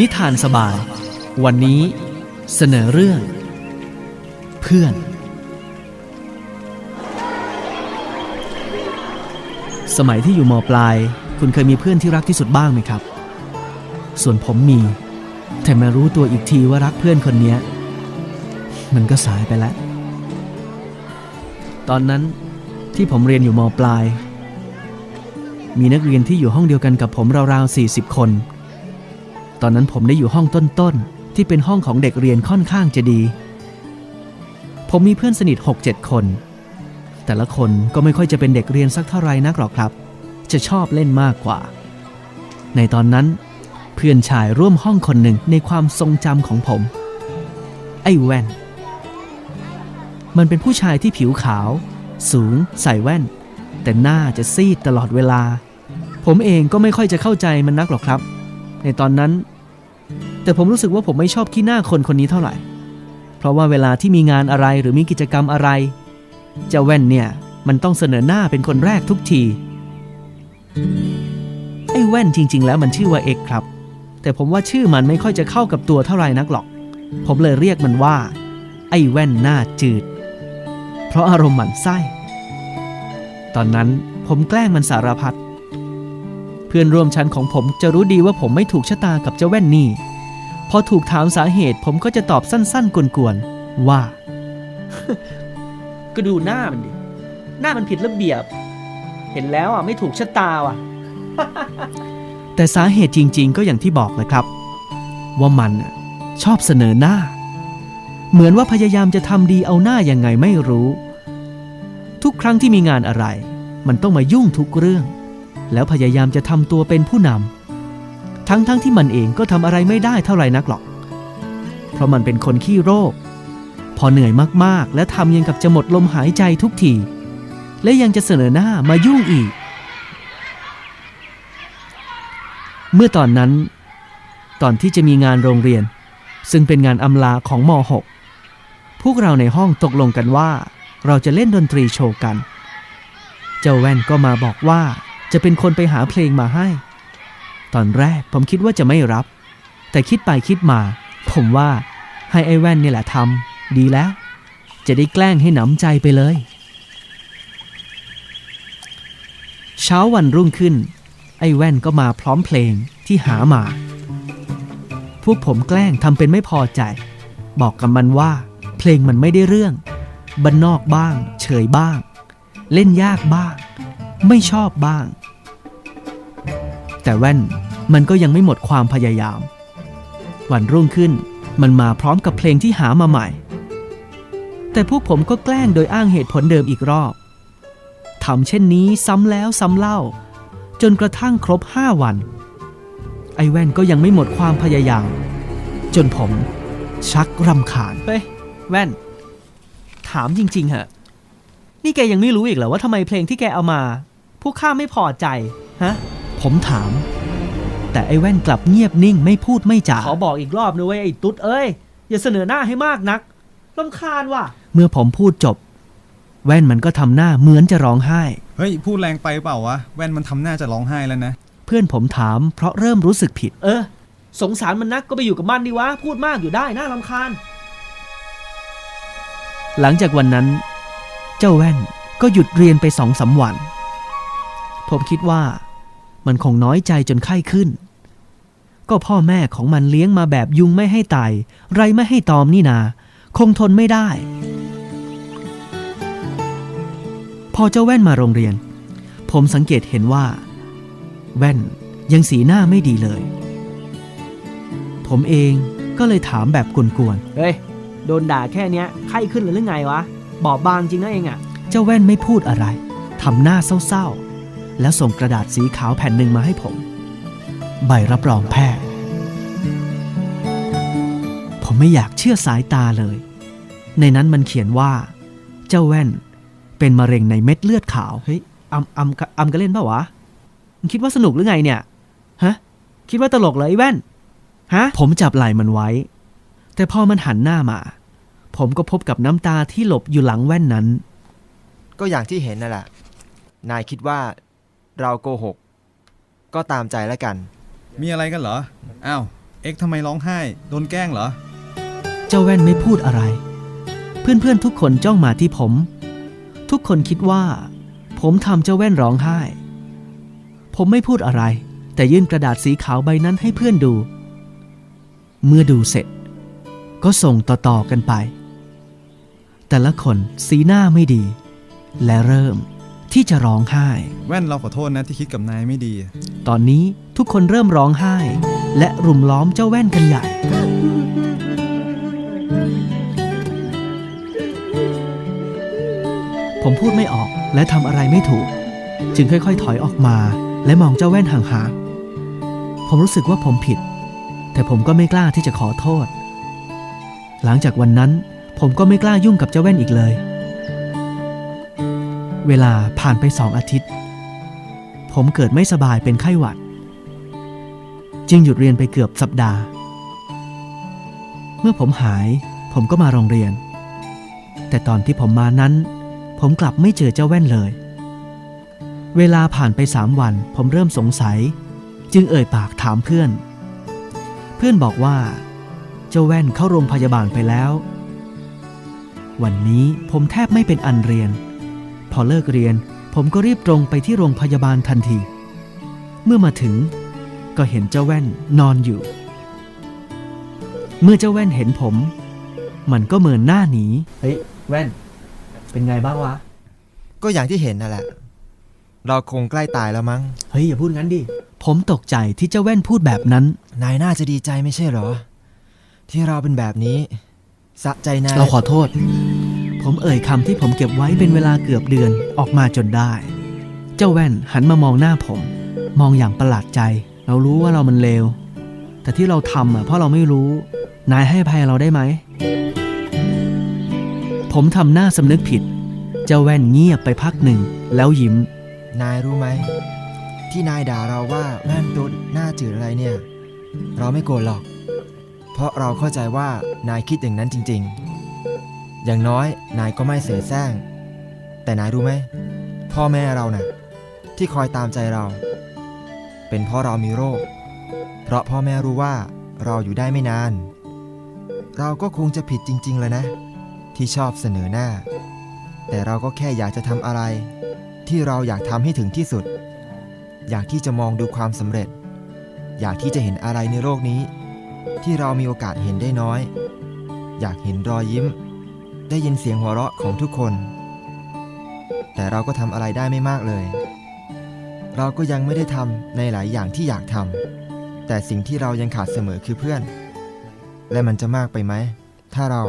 นิทานสบาย วันนี้เสนอเรื่อง เพื่อน สมัยที่อยู่มปลาย คุณเคยมีเพื่อนที่รักที่สุดบ้างไหมครับ ส่วนผมมี แต่มารู้ตัวอีกทีว่ารักเพื่อนคนนี้มันก็สายไปแล้ว ตอนนั้นที่ผมเรียนอยู่มปลาย มีนักเรียนที่อยู่ห้องเดียวกันกับผมราวๆ40 คน ตอนนั้นผมได้อยู่ห้องต้นๆ ที่เป็นห้องของเด็กเรียนค่อนข้างจะดี ผมมีเพื่อนสนิท 6-7 คน แต่ละคนก็ไม่ค่อยจะเป็นเด็กเรียนสักเท่าไรนักหรอกครับ จะชอบเล่นมากกว่า ในตอนนั้น เพื่อนชายร่วมห้องคนหนึ่งในความทรงจำของผม ไอ้แว่น มันเป็นผู้ชายที่ผิวขาว สูง ใส่แว่น แต่หน้าจะซีดตลอดเวลา ผมเองก็ไม่ค่อยจะเข้าใจมันนักหรอกครับ ในตอนนั้น แต่ผมรู้สึกว่าผมไม่ชอบขี้หน้าคนคนนี้เท่าไหร่ เพราะว่าเวลาที่มีงานอะไรหรือมีกิจกรรมอะไร เจ้าแว่นเนี่ยมันต้องเสนอหน้าเป็นคนแรกทุกที ไอ้แว่นจริง ๆ แล้วมันชื่อว่าเอกครับ แต่ผมว่าชื่อมันไม่ค่อยจะเข้ากับตัวเท่าไหร่นักหรอก ผมเลยเรียกมันว่า ไอ้แว่นหน้าจืด เพราะอารมณ์หมันไส้ ตอนนั้นผมแกล้งมันสารพัด พื่อนร่วมชั้นของผมจะรู้ดีว่าผมไม่ถูกชะตากับเจ้าแว่นนี่ พอถูกถามสาเหตุผมก็จะตอบสั้น ๆกวนๆว่า ก็ดูหน้ามันดิ หน้ามันผิดระเบียบ เห็นแล้วอะไม่ถูกชะตาว่ะ แต่สาเหตุจริง ๆ ก็อย่างที่บอกเลยครับ ว่ามันน่ะชอบเสนอหน้า เหมือนว่าพยายามจะทำดีเอาหน้ายังไงไม่รู้ ทุกครั้งที่มีงานอะไร มันต้องมายุ่งทุกเรื่อง แล้วพยายามจะทำตัวเป็นผู้นำทั้งๆทที่มันเองก็ทำอะไรไม่ได้เท่าไหร่นักหรอก เพราะมันเป็นคนขี้โรค พอเหนื่อยมากๆ และทำยังกับจะหมดลมหายใจทุกที และยังจะเสนอหน้ามายุ่งอีก เมื่อตอนนั้น ตอนที่จะมีงานโรงเรียน ซึ่งเป็นงานอำลาของม .6 พวกเราในห้องตกลงกันว่า เราจะเล่นดนตรีโชว์กัน เจ้าแว่นก็มาบอกว่า จะเป็นคนไปหาเพลงมาให้ ตอนแรกผมคิดว่าจะไม่รับ แต่คิดไปคิดมา ผมว่าให้ไอ้แว่นนี่แหละทำดีแล้ว จะได้แกล้งให้หนำใจไปเลย เช้าวันรุ่งขึ้น ไอ้แว่นก็มาพร้อมเพลงที่หามา พวกผมแกล้งทำเป็นไม่พอใจ บอกกับมันว่า เพลงมันไม่ได้เรื่องบันนอกบ้าง เฉยบ้าง เล่นยากบ้าง ไม่ชอบบ้าง แต่แว่นมันก็ยังไม่หมดความพยายาม วันรุ่งขึ้นมันมาพร้อมกับเพลงที่หามาใหม่ แต่พวกผมก็แกล้งโดยอ้างเหตุผลเดิมอีกรอบทำเช่นนี้ซ้ำแล้วซ้ำเล่า จนกระทั่งครบห้าวัน ไอแว่นก็ยังไม่หมดความพยายาม จนผมชักรำคาญเฮ้ยแว่น ถามจริง ๆเหอะนี่แกยังไม่รู้อีกเหรอว่าทำไมเพลงที่แกเอามา พวกข้าไม่พอใจ ฮะ ผมถาม แต่ไอ้แว่นกลับเงียบนิ่งไม่พูดไม่จาขอบอกอีกรอบนะเว้ยไอ้ตุ๊ดเอ้ย อย่าเสนอหน้าให้มากนักลำคาญว่ะ เมื่อผมพูดจบ แว่นมันก็ทำหน้าเหมือนจะร้องไห้ เฮ้ย พูดแรงไปเปล่าวะ แว่นมันทำหน้าจะร้องไห้แล้วนะ เพื่อนผมถามเพราะเริ่มรู้สึกผิด เออ สงสารมันนักก็ไปอยู่กับมันดีวะ พูดมากอยู่ได้น่ารำคาญ หลังจากวันนั้น เจ้าแว่นก็หยุดเรียนไปสองสามวัน ผมคิดว่า มันคงน้อยใจจนไข้ขึ้น ก็พ่อแม่ของมันเลี้ยงมาแบบยุงไม่ให้ไตไรไม่ให้ตอมนี่นา คงทนไม่ได้ พอเจ้าแว่นมาโรงเรียน ผมสังเกตเห็นว่า แว่นยังสีหน้าไม่ดีเลย ผมเองก็เลยถามแบบกวนๆ เฮ้ย โดนด่าแค่เนี้ยไข้ขึ้นหรือไงวะ บอบบางจริงนะเองอะเจ้าแว่นไม่พูดอะไร ทำหน้าเศร้าๆ แล้วส่งกระดาษสีขาวแผ่นหนึ่งมาให้ผม ใบรับรองแพทย์ ผมไม่อยากเชื่อสายตาเลย ในนั้นมันเขียนว่า เจ้าแว่น เป็นมะเร็งในเม็ดเลือดขาวเฮ้ยอำอำอำกันเล่นเปล่าวะมึงคิดว่าสนุกหรือไงเนี่ยฮะคิดว่าตลกเหรอไอ้แว่นฮะผมจับไหล่มันไว้ แต่พอมันหันหน้ามา ผมก็พบกับน้ำตาที่หลบอยู่หลังแว่นนั้น ก็อย่างที่เห็นนั่นแหละ นายคิดว่า เราโกหก ก็ตามใจแล้วกัน มีอะไรกันเหรอ อ้าว เอ็กซ์ทำไมร้องไห้ โดนแกล้งเหรอ เจ้าแว่นไม่พูดอะไร เพื่อนๆทุกคนจ้องมาที่ผม ทุกคนคิดว่า ผมทำเจ้าแว่นร้องไห้ ผมไม่พูดอะไร แต่ยื่นกระดาษสีขาวใบนั้นให้เพื่อนดู เมื่อดูเสร็จ ก็ส่งต่อๆกันไป แต่ละคนสีหน้าไม่ดี และเริ่ม ที่จะร้องไห้ แว่นเราขอโทษนะที่คิดกับนายไม่ดี ตอนนี้ทุกคนเริ่มร้องไห้ และรุมล้อมเจ้าแว่นกันใหญ่ ผมพูดไม่ออกและทำอะไรไม่ถูก จึงค่อยๆ ถอยออกมา และมองเจ้าแว่นห่างๆ ผมรู้สึกว่าผมผิด แต่ผมก็ไม่กล้าที่จะขอโทษ หลังจากวันนั้น ผมก็ไม่กล้ายุ่งกับเจ้าแว่นอีกเลย เวลาผ่านไปสองอาทิตย์ ผมเกิดไม่สบายเป็นไข้หวัด จึงหยุดเรียนไปเกือบสัปดาห์ เมื่อผมหายผมก็มาโรงเรียน แต่ตอนที่ผมมานั้น ผมกลับไม่เจอเจ้าแว่นเลย เวลาผ่านไปสามวันผมเริ่มสงสัย จึงเอ่ยปากถามเพื่อน เพื่อนบอกว่า เจ้าแว่นเข้าโรงพยาบาลไปแล้ว วันนี้ผมแทบไม่เป็นอันเรียน พอเลิกเรียน ผมก็รีบตรงไปที่โรงพยาบาลทันที เมื่อมาถึงก็เห็นเจ้าแว่นนอนอยู่ เมื่อเจ้าแว่นเห็นผม มันก็เมินหน้าหนี เฮ้ย แว่น เป็นไงบ้างวะ ก็อย่างที่เห็นนั่นแหละ เราคงใกล้ตายแล้วมั้ง เฮ้ย อย่าพูดงั้นดิ ผมตกใจที่เจ้าแว่นพูดแบบนั้น นายน่าจะดีใจไม่ใช่เหรอ ที่เราเป็นแบบนี้ สะใจนาย เราขอโทษ ผมเอ่ยคำที่ผมเก็บไว้เป็นเวลาเกือบเดือนออกมาจนได้ เจ้าแว่นหันมามองหน้าผม มองอย่างประหลาดใจ เรารู้ว่าเรามันเลว แต่ที่เราทำอะเพราะเราไม่รู้ นายให้ภัยเราได้ไหม ผมทำหน้าสำนึกผิด เจ้าแว่นเงียบไปพักหนึ่ง แล้วยิ้ม นายรู้ไหม ที่นายด่าเราว่าแว่นตุ๊ดหน้าจืดอะไรเนี่ย เราไม่โกรธหรอก เพราะเราเข้าใจว่านายคิดอย่างนั้นจริง ๆ อย่างน้อยนายก็ไม่เสแสร้ง แต่นายรู้ไหม พ่อแม่เราน่ะ ที่คอยตามใจเรา เป็นเพราะเรามีโรค เพราะพ่อแม่รู้ว่าเราอยู่ได้ไม่นาน เราก็คงจะผิดจริง ๆ เลยนะ ที่ชอบเสนอหน้า แต่เราก็แค่อยากจะทำอะไร ที่เราอยากทำให้ถึงที่สุด อยากที่จะมองดูความสำเร็จ อยากที่จะเห็นอะไรในโลกนี้ ที่เรามีโอกาสเห็นได้น้อย อยากเห็นรอยยิ้ม ได้ยินเสียงหัวเราะของทุกคน แต่เราก็ทำอะไรได้ไม่มากเลย เราก็ยังไม่ได้ทำในหลายอย่างที่อยากทำแต่สิ่งที่เรายังขาดเสมอคือเพื่อน และมันจะมากไปไหม ถ้าเรา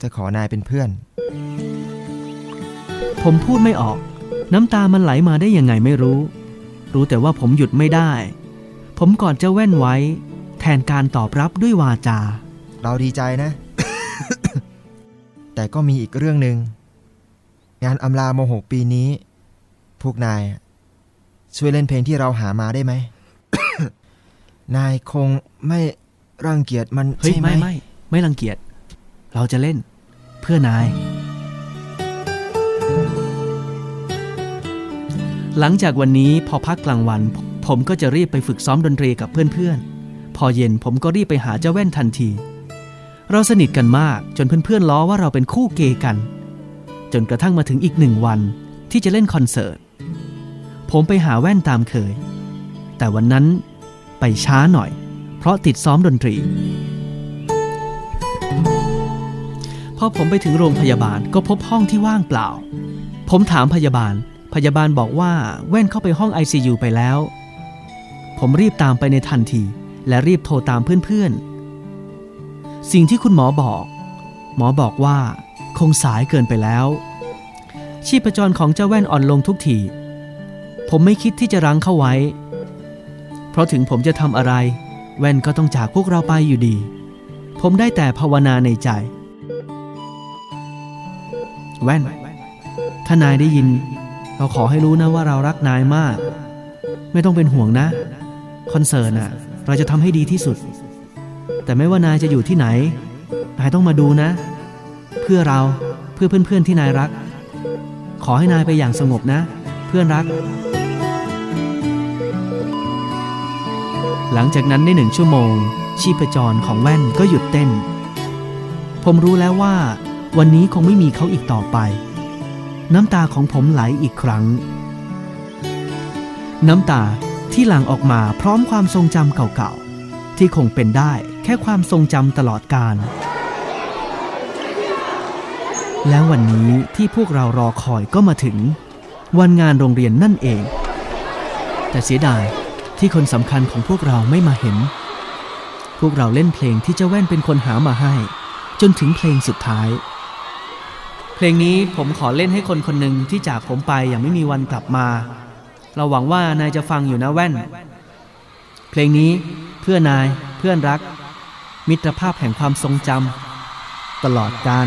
จะขอนายเป็นเพื่อน ผมพูดไม่ออก น้ำตามันไหลมาได้ยังไงไม่รู้ รู้แต่ว่าผมหยุดไม่ได้ ผมกอดเจ้าแว่นไว้ แทนการตอบรับด้วยวาจา เราดีใจนะ แต่ก็มีอีกเรื่องหนึ่งงานอำลาโมหกปีนี้ พวกนายอะช่วยเล่นเพลงที่เราหามาได้ไหม นายคงไม่รังเกียจมันเฮ้ยใช่ไหม ไม่ไม่ไม่รังเกียจเราจะเล่นเพื่อนาย หลังจากวันนี้พอพักกลางวัน ผมก็จะรีบไปฝึกซ้อมดนตรีกับเพื่อนๆ พอเย็นผมก็รีบไปหาเจ้าแว่นทันที เราสนิทกันมากจนเพื่อนๆล้อว่าเราเป็นคู่เกย์กัน จนกระทั่งมาถึงอีกหนึ่งวันที่จะเล่นคอนเสิร์ต ผมไปหาแว่นตามเคย แต่วันนั้นไปช้าหน่อย เพราะติดซ้อมดนตรี พอผมไปถึงโรงพยาบาลก็พบห้องที่ว่างเปล่า ผมถามพยาบาล พยาบาลบอกว่าแว่นเข้าไปห้อง ICU ไปแล้ว ผมรีบตามไปในทันที และรีบโทรตามเพื่อนๆ สิ่งที่คุณหมอบอก หมอบอกว่า คงสายเกินไปแล้ว ชีพจรของเจ้าแว่นอ่อนลงทุกที ผมไม่คิดที่จะรั้งเข้าไว้ เพราะถึงผมจะทำอะไร แว่นก็ต้องจากพวกเราไปอยู่ดี ผมได้แต่ภาวนาในใจ แว่น ถ้านายได้ยิน เราขอให้รู้นะว่าเรารักนายมาก ไม่ต้องเป็นห่วงนะ คอนเสิร์ตน่ะ เราจะทำให้ดีที่สุด แต่ไม่ว่านายจะอยู่ที่ไหน นายต้องมาดูนะ เพื่อเราเพื่อเพื่อนๆที่นายรัก ขอให้นายไปอย่างสงบนะ เพื่อนรัก หลังจากนั้นได้หนึ่งชั่วโมง ชีพจรของแว่นก็หยุดเต้น ผมรู้แล้วว่า วันนี้คงไม่มีเขาอีกต่อไป น้ำตาของผมไหลอีกครั้ง น้ำตาที่หลั่งออกมาพร้อมความทรงจำเก่าๆที่คงเป็นได้ แค่ความทรงจำตลอดกาลแล้ววันนี้ที่พวกเรารอคอยก็มาถึง วันงานโรงเรียนนั่นเอง แต่เสียดายที่คนสำคัญของพวกเราไม่มาเห็น พวกเราเล่นเพลงที่เจ้าแว่นเป็นคนหามาให้ จนถึงเพลงสุดท้าย เพลงนี้ผมขอเล่นให้คนคนหนึ่งที่จากผมไปอย่างไม่มีวันกลับมา เราหวังว่านายจะฟังอยู่นะแว่น เพลงนี้เพื่อนายเพื่อนรัก มิตรภาพแห่งความทรงจำตลอดกาล